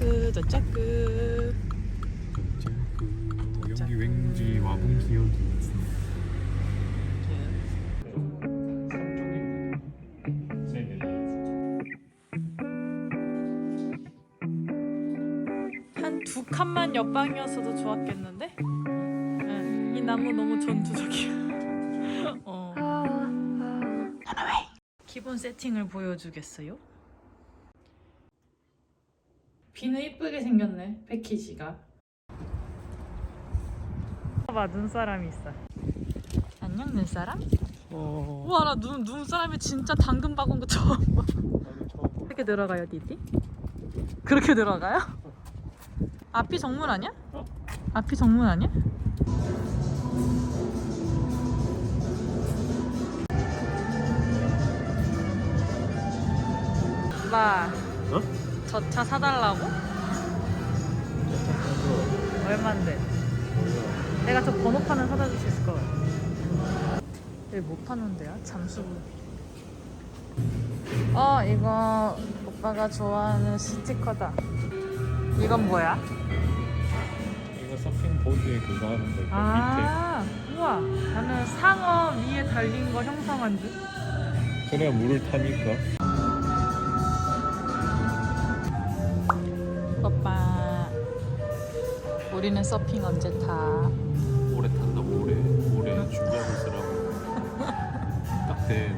도착구 도착구 그 여기 왠지 와본 기억이 있어. 한 두 칸만 옆방이었어도 좋았겠는데? 응, 이 나무 너무 전투적이야. 어. 기본 세팅을 보여주겠어요? 비는 이쁘게 생겼네 패키지가. 봐봐 눈사람이 있어. 안녕 눈사람? 어. 우와 나 눈 눈사람이 진짜 당근 박은 거 처음 봐. 그렇게 들어가요 디디? 그렇게 들어가요? 앞이 정문 아니야? 어? 앞이 정문 아니야? 나 어? 저 차 사달라고? 얼만데? 내가 저 번호판은 사다 줄 수 있을 것 같아 여기 뭐 파는데요? 잠수 어 이거 오빠가 좋아하는 스티커다 이건 뭐야? 이거 서핑 보드에 그거 하는 거. 밑에. 아 우와 나는 상어 위에 달린 거 형상한 줄 그래야 물을 타니까. 우리는 서핑 언제 타? 오래 탄다고 오래 오래 준비하고 있으라고. 딱 돼.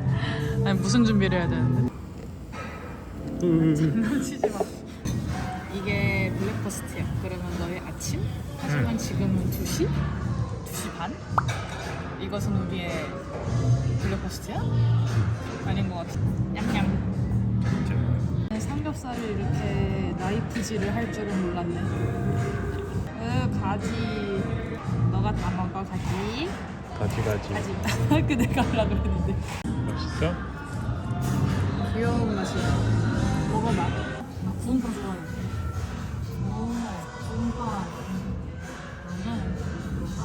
아니 무슨 준비를 해야 되는데 장난치지 마 이게 블랙퍼스트야 그러면 너의 아침? 하지만 지금은 2시? 2시 반? 이것은 우리의 블랙퍼스트야? 아닌 것 같아 냠냠 삼겹살을 이렇게 나이프질을 할 줄은 몰랐네 으 가지 너가 다 먹어 가지 가지 가지. 가지 그 내가 하려고 그랬는데 맛있어? 귀여운 맛이야. 먹어봐. 나 구운 파 좋아해. 오, 구운 파. 나는 구운 파.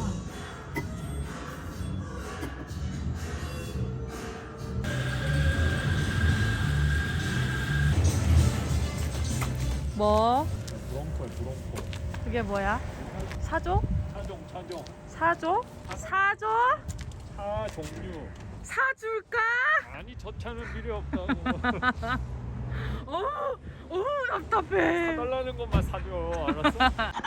뭐? 브롱콜 브롱콜. 그게 뭐야? 사조? 차종 차종. 사조? 사조? 차 종류. 사줄까? 아니 저 차는 필요 없다고. 오, 오, 답답해. 달라는 것만 사줘. 알았어?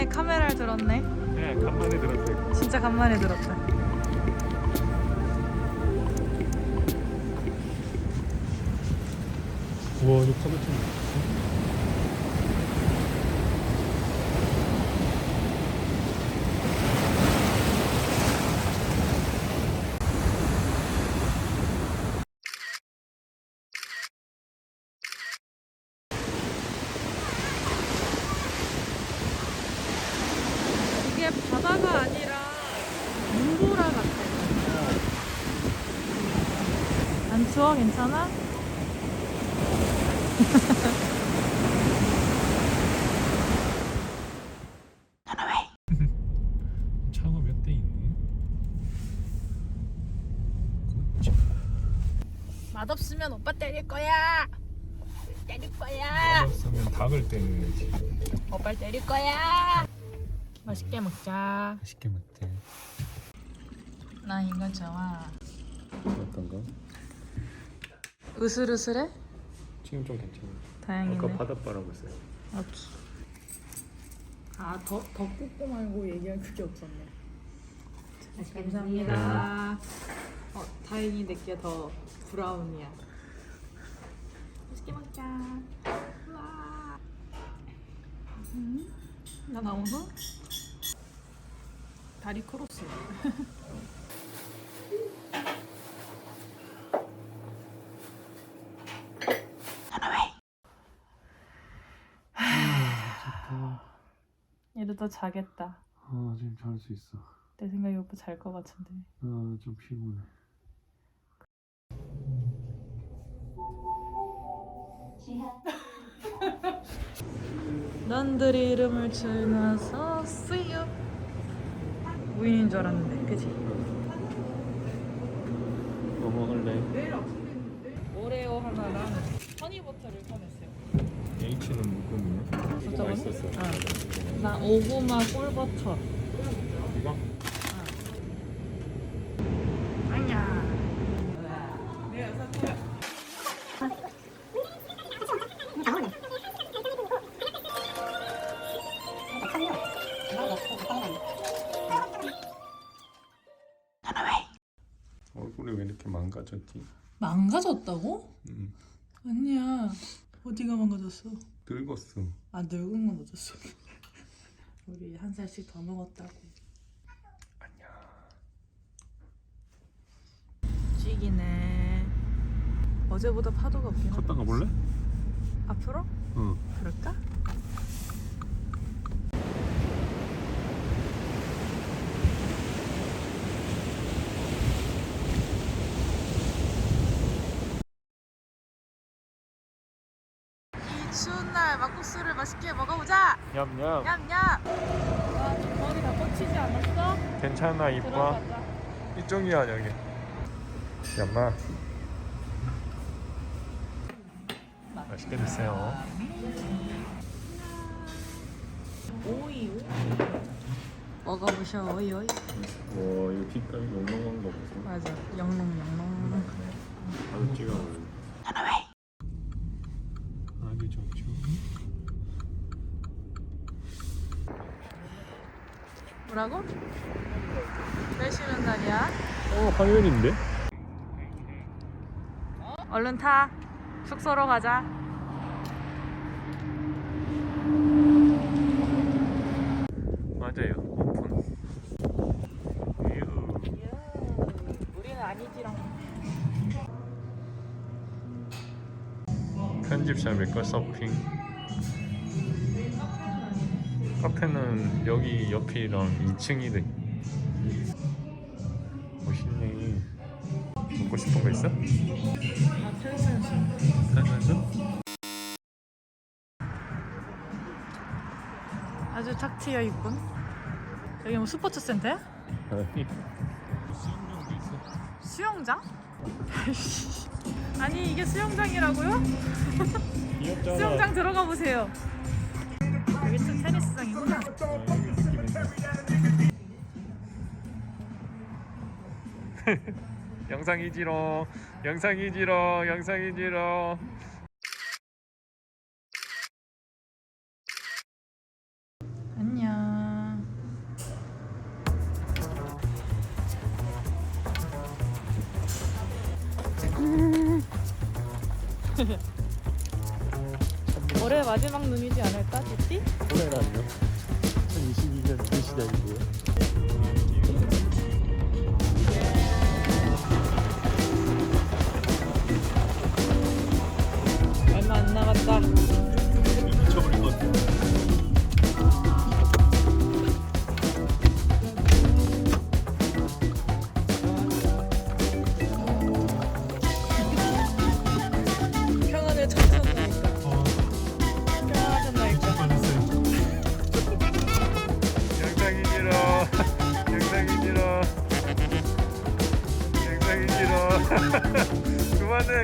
간만에 카메라를 들었네. 네, 간만에 들었어요. 진짜 간만에 들었다. 우와, 저 카드 좀. 이게 바다가 아니라 눈보라 같아. 안 추워? 괜찮아? 차가 몇 대 있니? 맛없으면 오빠 때릴 거야. 때릴 거야. 알았으면 닭을 때려야지. 오빠 때릴 거야. 맛있게 먹자. 맛있게 먹대. 나 이거 좋아. 어떤 거? 으슬으슬해? 지금 좀 괜찮아. 다행이네. 아까 바닷바라고 했어요. 오케이. 아, 더, 더 굽고 말고 얘기할 그게 없었네. 감사합니다. 어, 다행히 내게 더 브라운이야. 맛있게 먹자. 우와. 음, 나 나오나? 다리 크로스. 얘도 더 자겠다. 아, 지금 잘 수 있어. 내 생각에 오빠 잘 것 같은데. 아 좀 피곤해 넌들이 이름을 지나서 see you. 무인인 줄 알았는데, 그지? 뭐 먹을래? 오레오 하나랑 허니버터를 사냈어요. H는 묶음이야? 이거 맛있었어 어. 나 오구마 꿀버터. 이거? 아니야. 얼굴이 왜 이렇게 망가졌지? 망가졌다고? 응 아니야. 어디가 망가졌어? 늙었어 아 늙은 건 어졌어. 우리 한 살씩 더 먹었다고. 아니야 찌기네. 어제보다 파도가 없긴 하다. 걷다가 볼래? 앞으로? 응 그럴까? 이 추운 날 막국수를 맛있게 먹어보자. 냠냠 냠냠. 아, 머리 다 꽂히지 않았어? 괜찮아 이뻐 들어가자. 이쪽이야 여기 얌마 맛있게 드세요 오이 오이. 먹어보셔 오이 오이. 와 이거 빛깔이 영롱한 거 보소 맞아. 영롱 영롱. 나도 찍어볼래 아기 좋죠 뭐라고? 왜 쉬는 날이야? 어 화요일인데? 얼른 타. 숙소로 가자. 맞아요 오픈 우리는 아니지롱. 편집샵에 거 서핑 카페는 여기 옆이랑 2층이래 멋있네 먹고 싶은 거 있어? 아, 탈선수. 탄산수? 아주 탁 트여 있군. 여기 뭐 스포츠 센터야? 수영장도 있어 수영장? 아니 이게 수영장이라고요? 수영장 들어가 보세요. 영상이지롱 영상이지롱 영상이지롱 안녕. 올해 마지막 눈이지 않을까, 띠띠? 올해라니요? 2022년 그 시작이고요 얼마 안 남았다.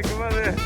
영